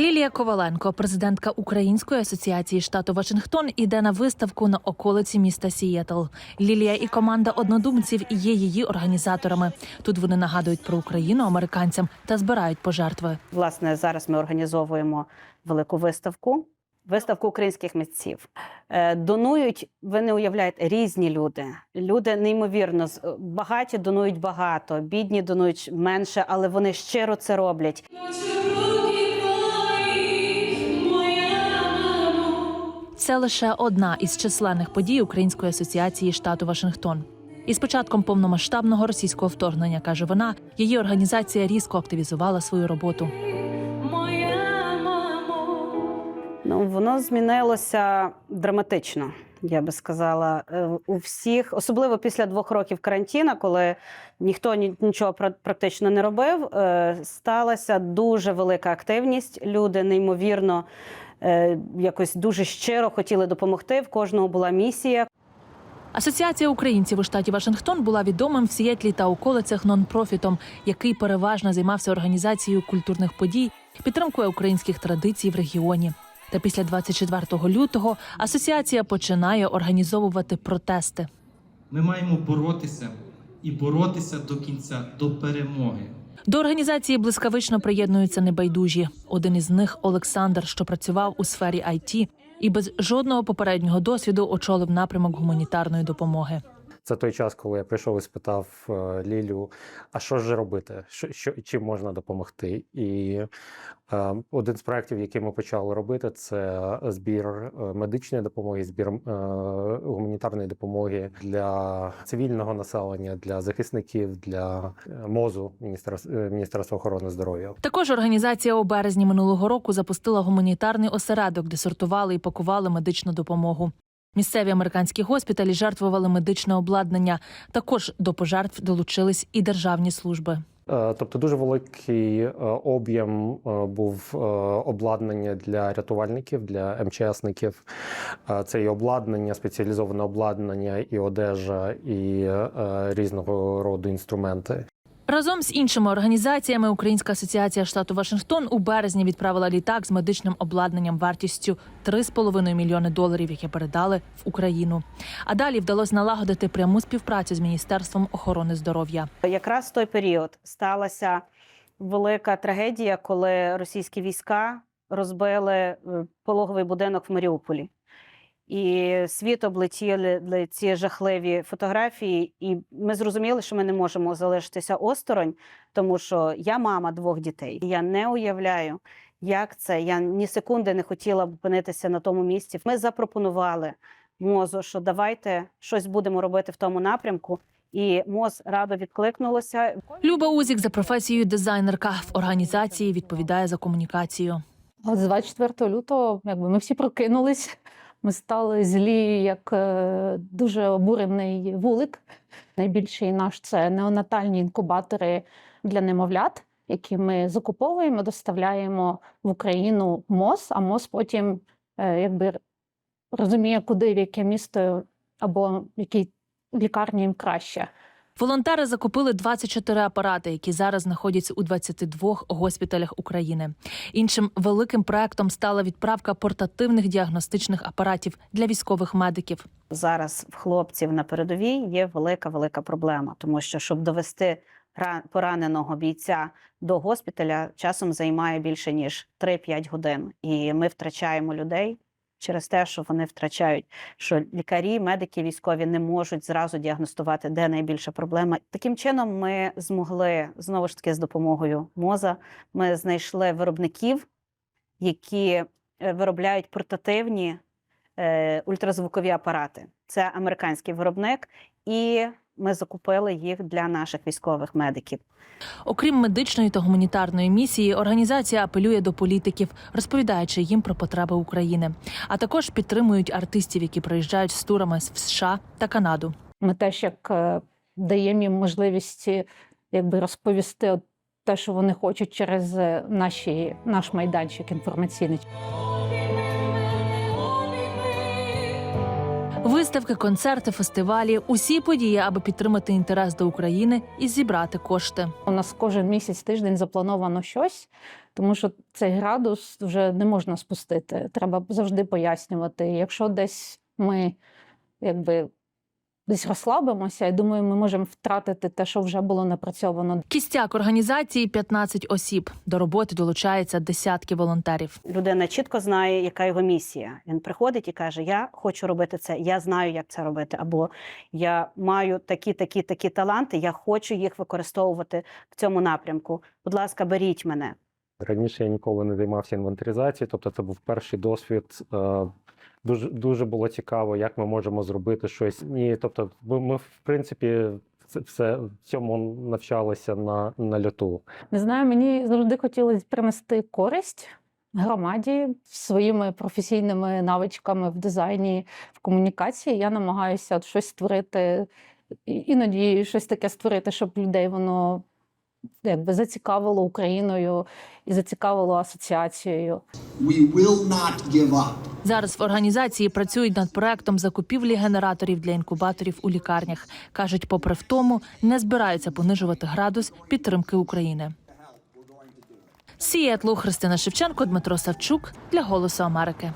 Лілія Коваленко, президентка Української асоціації штату Вашингтон, іде на виставку на околиці міста Сієтл. Лілія і команда однодумців є її організаторами. Тут вони нагадують про Україну американцям та збирають пожертви. Власне, зараз ми організовуємо велику виставку. Виставку українських митців Е, донують. Ви не уявляєте різні люди. Люди неймовірно з- багаті донують багато, бідні донують менше, але вони щиро це роблять. Це лише одна із численних подій Української асоціації штату Вашингтон. Із початком повномасштабного російського вторгнення каже вона, її організація різко активізувала свою роботу. Ну воно змінилося драматично. Я би сказала, Е, у всіх, особливо після двох років карантину, коли ніхто нічого пра- практично не робив, е, сталася дуже велика активність. Люди неймовірно е, якось дуже щиро хотіли допомогти. В кожного була місія. Асоціація українців у штаті Вашингтон була відомим в Сіетлі та околицях нон-профітом, який переважно займався організацією культурних подій, підтримкою українських традицій в регіоні. Та після 24 лютого асоціація починає організовувати протести. Ми маємо боротися і боротися до кінця, до перемоги. До організації блискавично приєднуються небайдужі. Один із них Олександр, що працював у сфері IT і без жодного попереднього досвіду очолив напрямок гуманітарної допомоги. Це той час, коли я прийшов і спитав е, Лілю, а що ж робити, що, що чим можна допомогти? І е, один з проєктів, який ми почали робити, це збір е, медичної допомоги, збір е, гуманітарної допомоги для цивільного населення, для захисників, для е, МОЗу Міністерства, Міністерства охорони здоров'я. Також організація у березні минулого року запустила гуманітарний осередок, де сортували і пакували медичну допомогу. Місцеві американські госпіталі жертвували медичне обладнання. Також до пожертв долучились і державні служби. Е, Тобто дуже великий е, об'єм е, був обладнання для рятувальників, для МЧСників. Це і обладнання, спеціалізоване обладнання, і одежа, і різного роду інструменти. Разом з іншими організаціями Українська асоціація штату Вашингтон у березні відправила літак з медичним обладнанням вартістю 3,5 мільйони доларів, яке передали в Україну. А далі вдалося налагодити пряму співпрацю з міністерством охорони здоров'я. Якраз в той період сталася велика трагедія, коли російські війська розбили е, пологовий будинок в Маріуполі. І світ облетіли ці жахливі фотографії, і ми зрозуміли, що ми не можемо залишитися осторонь, тому що я мама двох дітей. Я не уявляю, як це. Я ні секунди не хотіла б опинитися на тому місці. Ми запропонували мозу, що давайте щось будемо робити в тому напрямку. І МОЗ радо відкликнулося. Люба Узік за професією дизайнерка в організації відповідає за комунікацію. А з 24 лютого якби ми всі прокинулись. Ми стали злі, як е, дуже обурений вулик. Найбільший наш це неонатальні інкубатори для немовлят, які ми закуповуємо, доставляємо в Україну МОЗ, а МОЗ потім е, якби розуміє, куди в яке місто або в якій лікарні їм краще. Волонтери закупили 24 апарати, які зараз знаходяться у 22 госпіталях України. Іншим великим проектом стала відправка портативних діагностичних апаратів для військових медиків. Зараз в хлопців на передовій є велика велика проблема, тому що щоб довести ра- пораненого бійця до госпіталя, часом займає більше ніж 3-5 годин, і ми втрачаємо людей. Через те, що вони втрачають, що лікарі, медики, військові не можуть зразу діагностувати, де найбільша проблема. Таким чином, ми змогли знову ж таки з допомогою МОЗа. Ми знайшли виробників, які е, виробляють портативні е, ультразвукові апарати. Це американський виробник, і ми закупили їх для наших військових медиків. Окрім медичної та гуманітарної місії, організація апелює до політиків, розповідаючи їм про потреби України, а також підтримують артистів, які приїжджають з турами в США та Канаду. Ми теж як е, даємо їм можливість е, якби розповісти те, що вони хочуть через е, наші, наш майданчик інформаційний. Виставки, концерти, фестивалі усі події, аби підтримати інтерес до України і зібрати кошти. У нас кожен місяць тиждень заплановано щось, тому що цей градус вже не можна спустити. Треба завжди пояснювати. Якщо десь ми якби десь розслабимося, я думаю, ми можемо втратити те, що вже було напрацьовано. Кістяк організації 15 осіб. До роботи долучаються десятки волонтерів. Людина чітко знає, яка його місія. Він приходить і каже: Я хочу робити це, я знаю, як це робити, або я маю такі, такі, такі таланти, я хочу їх використовувати в цьому напрямку. Будь ласка, беріть мене. Раніше я ніколи не займався інвентаризацією, тобто це був перший досвід. Дуже дуже було цікаво, як ми можемо зробити щось. І тобто, ми, в принципі це все цьому навчалися на, на льоту. Не знаю, мені завжди хотілося принести користь громаді своїми професійними навичками в дизайні, в комунікації. Я намагаюся от щось створити, іноді щось таке створити, щоб людей воно якби зацікавило Україною і зацікавило асоціацією. We will not give up. Зараз в організації працюють над проектом закупівлі генераторів для інкубаторів у лікарнях. кажуть, попри втому, не збираються понижувати градус підтримки України. З Сіетлу Христина Шевченко, Дмитро Савчук для Голосу Америки.